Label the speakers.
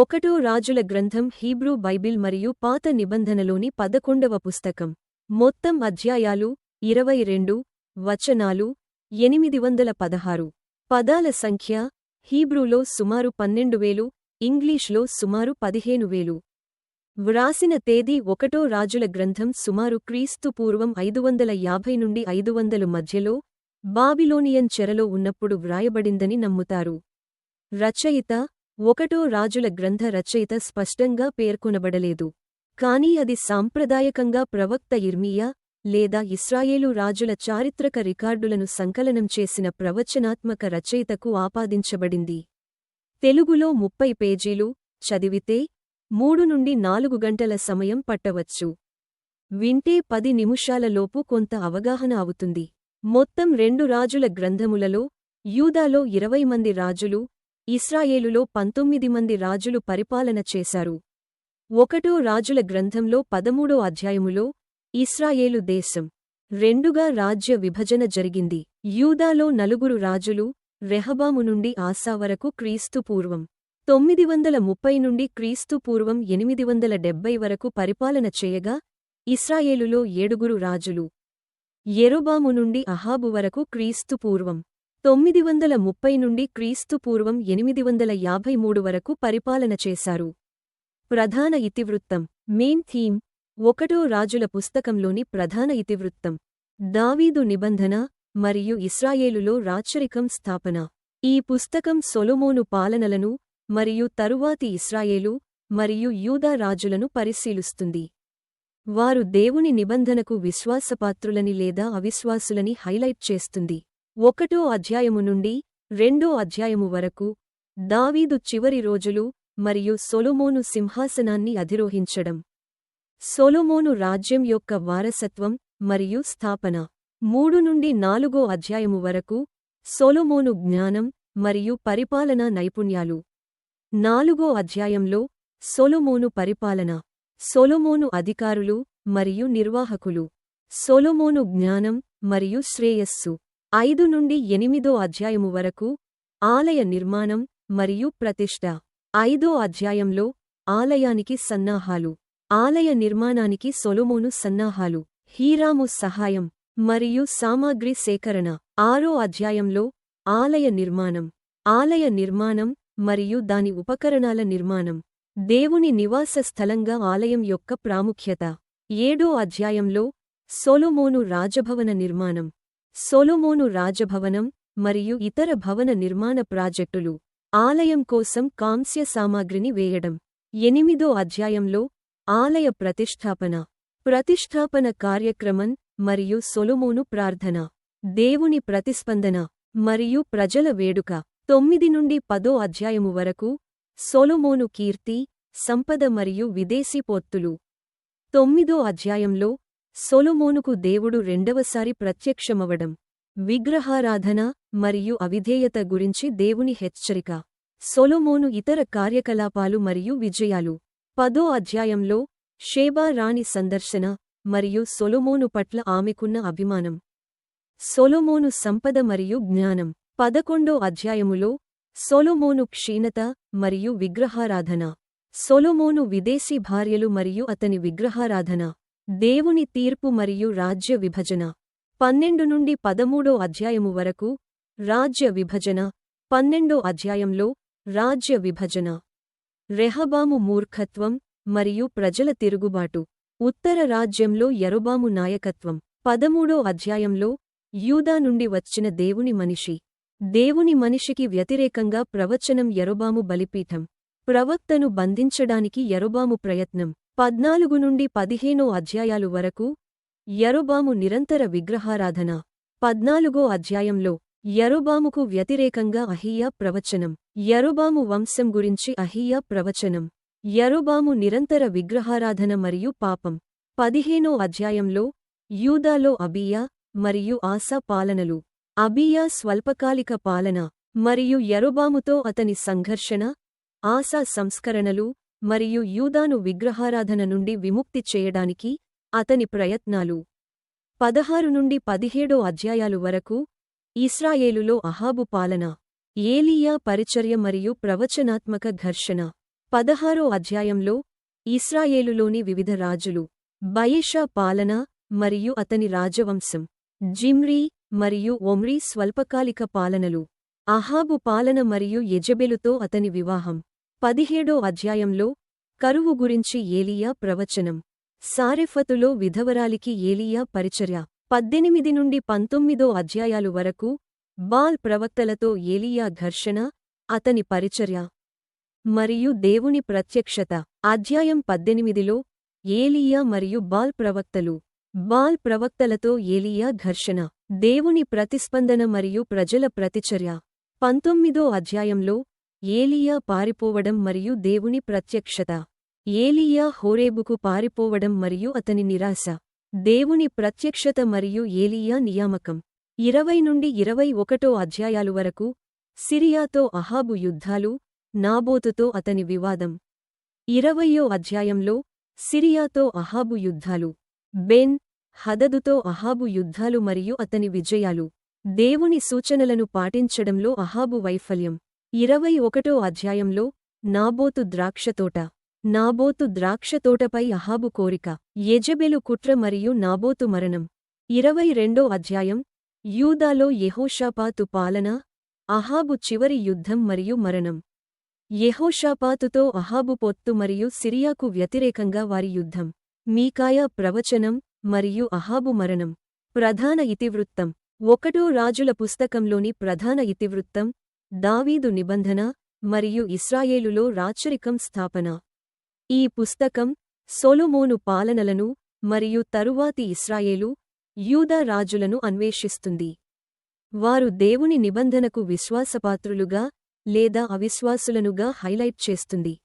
Speaker 1: ఒకటో రాజుల గ్రంథం హీబ్రూ బైబిల్ మరియు పాత నిబంధనలోని పదకొండవ పుస్తకం. మొత్తం అధ్యాయాలు ఇరవై రెండు వచనాలు ఎనిమిది వందల పదహారు. పదాల సంఖ్య హీబ్రూలో సుమారు పన్నెండు వేలు ఇంగ్లీష్లో సుమారు పదిహేను వేలు. వ్రాసిన తేదీ ఒకటో రాజుల గ్రంథం సుమారు క్రీస్తు పూర్వం ఐదు వందల యాభై నుండి ఐదు వందలు మధ్యలో బాబిలోనియన్ చెరలో ఉన్నప్పుడు వ్రాయబడిందని నమ్ముతారు. రచయిత ఒకటో రాజుల గ్రంథ రచయిత స్పష్టంగా పేర్కొనబడలేదు. కాని అది సాంప్రదాయకంగా ప్రవక్త ఇర్మియా లేదా ఇస్రాయేలు రాజుల చారిత్రక రికార్డులను సంకలనం చేసిన ప్రవచనాత్మక రచయితకు ఆపాదించబడింది. తెలుగులో ముప్పై పేజీలు చదివితే మూడు నుండి నాలుగు గంటల సమయం పట్టవచ్చు. వింటే పది నిమిషాలలోపు కొంత అవగాహన అవుతుంది. మొత్తం రెండు రాజుల గ్రంథములలో యూదాలో ఇరవై మంది రాజులు ఇస్రాయేలులో పంతొమ్మిది మంది రాజులు పరిపాలన చేశారు. ఒకటో రాజుల గ్రంథంలో పదమూడో అధ్యాయములో ఇస్రాయేలు దేశం. రెండుగా రాజ్య విభజన జరిగింది. యూదాలో నలుగురు రాజులు రెహబాము నుండి ఆసా వరకు క్రీస్తు పూర్వం. తొమ్మిది వందల ముప్పై నుండి క్రీస్తు పూర్వం ఎనిమిది వందల డెబ్బై వరకు పరిపాలన చేయగా ఇస్రాయేలులో ఏడుగురు రాజులు. ఎరోబాము నుండి అహాబు వరకు క్రీస్తు పూర్వం. తొమ్మిది వందల ముప్పై నుండి క్రీస్తు పూర్వం ఎనిమిది వందల యాభై మూడు వరకు పరిపాలన చేశారు. ప్రధాన ఇతివృత్తం మెయిన్ థీమ్ ఒకటో రాజుల పుస్తకంలోని ప్రధాన ఇతివృత్తం దావీదు నిబంధన మరియు ఇస్రాయేలులో రాచరికం స్థాపన. ఈ పుస్తకం సొలొమోను పాలనలను మరియు తరువాతి ఇస్రాయేలు మరియు యూదా రాజులను పరిశీలిస్తుంది. వారు దేవుని నిబంధనకు విశ్వాసపాత్రులని లేదా అవిశ్వాసులని హైలైట్ చేస్తుంది. ఒకటో అధ్యాయము నుండి రెండో అధ్యాయము వరకు దావీదు చివరి రోజులు మరియు సొలొమోను సింహాసనాన్ని అధిరోహించడం. సొలొమోను రాజ్యం యొక్క వారసత్వం మరియు స్థాపన. మూడు నుండి నాలుగో అధ్యాయము వరకు సొలొమోను జ్ఞానం మరియు పరిపాలనా నైపుణ్యాలు. నాలుగో అధ్యాయంలో సొలొమోను పరిపాలన. సొలొమోను అధికారులు మరియు నిర్వాహకులు. సొలొమోను జ్ఞానం మరియు శ్రేయస్సు. ఐదు నుండి ఎనిమిదో అధ్యాయము వరకు ఆలయ నిర్మాణం మరియు ప్రతిష్ఠ ఐదో అధ్యాయంలో ఆలయానికి సన్నాహాలు. ఆలయ నిర్మాణానికి సొలొమోను సన్నాహాలు. హీరాము సహాయం మరియు సామాగ్రి సేకరణ. ఆరో అధ్యాయంలో ఆలయ నిర్మాణం. ఆలయ నిర్మాణం మరియు దాని ఉపకరణాల నిర్మాణం. దేవుని నివాస స్థలంగా ఆలయం యొక్క ప్రాముఖ్యత. ఏడో అధ్యాయంలో సొలొమోను రాజభవన నిర్మాణం. సొలొమోను రాజభవనం మరియు ఇతర భవన నిర్మాణ ప్రాజెక్టులు ఆలయం కోసం కాంస్య సామాగ్రిని వేయడం. ఎనిమిదో అధ్యాయంలో ఆలయ ప్రతిష్టాపన ప్రతిష్టాపన కార్యక్రమం మరియు సొలొమోను ప్రార్థన దేవుని ప్రతిస్పందన మరియు ప్రజల వేడుక. తొమ్మిది నుండి పదో అధ్యాయము వరకు సొలొమోను కీర్తి సంపద మరియు విదేశీ పొత్తులు. తొమ్మిదో అధ్యాయంలో సొలొమోనుకు దేవుడు రెండవసారి ప్రత్యక్షమవడం విగ్రహారాధన మరియు అవిధేయత గురించి దేవుని హెచ్చరిక. సొలొమోను ఇతర కార్యకలాపాలు మరియు విజయాలు. పదో అధ్యాయంలో షేబా రాణి సందర్శన మరియు సొలొమోను పట్ల ఆమెకున్న అభిమానం. సొలొమోను సంపద మరియు జ్ఞానం. పదకొండో అధ్యాయములో సొలొమోను క్షీణత మరియు విగ్రహారాధన. సొలొమోను విదేశీ భార్యలు మరియు అతని విగ్రహారాధన. దేవుని తీర్పు మరియు రాజ్య విభజన. పన్నెండు నుండి పదమూడో అధ్యాయము వరకు రాజ్య విభజన. పన్నెండో అధ్యాయంలో రాజ్య విభజన. రెహబాము మూర్ఖత్వం మరియు ప్రజల తిరుగుబాటు. ఉత్తర రాజ్యంలో ఎరుబాము నాయకత్వం. పదమూడో అధ్యాయంలో యూదా నుండి వచ్చిన దేవుని మనిషి. దేవుని మనిషికి వ్యతిరేకంగా ప్రవచనం ఎరుబాము బలిపీఠం. ప్రవక్తను బంధించడానికి ఎరుబాము ప్రయత్నం. పద్నాలుగు నుండి పదిహేనో అధ్యాయాలు వరకు యరొబాము నిరంతర విగ్రహారాధన. పద్నాలుగో అధ్యాయంలో యరొబాముకు వ్యతిరేకంగా అహియా ప్రవచనం. యరొబాము వంశం గురించి అహియా ప్రవచనం. యరొబాము నిరంతర విగ్రహారాధన మరియు పాపం. పదిహేనో అధ్యాయంలో యూదాలో అబియా మరియు ఆసా పాలనలు. అబియా స్వల్పకాలిక పాలన మరియు యరొబాముతో అతని సంఘర్షణ ఆసా సంస్కరణలు మరియు యూదాను విగ్రహారాధన నుండి విముక్తి చేయడానికి అతని ప్రయత్నాలు. పదహారు నుండి పదిహేడో అధ్యాయాలు వరకు ఇస్రాయేలులో అహాబు పాలన ఏలియా పరిచర్య మరియు ప్రవచనాత్మక ఘర్షణ. పదహారో అధ్యాయంలో ఇస్రాయేలులోని వివిధ రాజులు బయేషా పాలన మరియు అతని రాజవంశం జిమ్రీ మరియు ఒమ్రీ స్వల్పకాలిక పాలనలు. అహాబు పాలన మరియు యజబెలుతో అతని వివాహం. పదిహేడో అధ్యాయంలో కరువు గురించి ఏలియా ప్రవచనం. సారెఫతులో విధవరాలికి ఏలియా పరిచర్య. పద్దెనిమిది నుండి పంతొమ్మిదో అధ్యాయాలు వరకు బాల్ ప్రవక్తలతో ఏలియా ఘర్షణ అతని పరిచర్య మరియు దేవుని ప్రత్యక్షత. అధ్యాయం పద్దెనిమిదిలో ఏలియా మరియు బాల్ ప్రవక్తలు. బాల్ ప్రవక్తలతో ఏలియా ఘర్షణ దేవుని ప్రతిస్పందన మరియు ప్రజల ప్రతిచర్య. పంతొమ్మిదో అధ్యాయంలో ఏలియా పారిపోవడం మరియు దేవుని ప్రత్యక్షత. ఏలియా హోరేబుకు పారిపోవడం మరియు అతని నిరాశ. దేవుని ప్రత్యక్షత మరియు ఏలియా నియామకం. ఇరవై నుండి ఇరవై ఒకటో అధ్యాయాలు వరకు సిరియాతో అహాబు యుద్ధాలు నాబోతుతో అతని వివాదం. ఇరవయో అధ్యాయంలో సిరియాతో అహాబు యుద్ధాలు. బెన్ హదదుతో అహాబు యుద్ధాలు మరియు అతని విజయాలు. దేవుని సూచనలను పాటించడంలో అహాబు వైఫల్యం. ఇరవై ఒకటో అధ్యాయంలో నాబోతు ద్రాక్షతోట నాబోతు ద్రాక్షతోటపై అహాబు కోరిక. యెజెబెలు కుట్ర మరియు నాబోతు మరణం. ఇరవై రెండో అధ్యాయం. యూదాలో యెహోషాపాతు పాలన అహాబు చివరి యుద్ధం మరియు మరణం. యెహోషాపాతుతో అహాబు పొత్తు మరియు సిరియాకు వ్యతిరేకంగా వారి యుద్ధం. మీకాయా ప్రవచనం మరియు అహాబు మరణం. ప్రధాన ఇతివృత్తం. ఒకటో రాజుల పుస్తకంలోని ప్రధాన ఇతివృత్తం. దావీదు నిబంధన మరియు ఇస్రాయేలులో రాచరికం స్థాపన. ఈ పుస్తకం సొలొమోను పాలనలను మరియు తరువాతి ఇస్రాయేలు యూదా రాజులను అన్వేషిస్తుంది. వారు దేవుని నిబంధనకు విశ్వాసపాత్రులుగా లేదా అవిశ్వాసులనుగా హైలైట్ చేస్తుంది.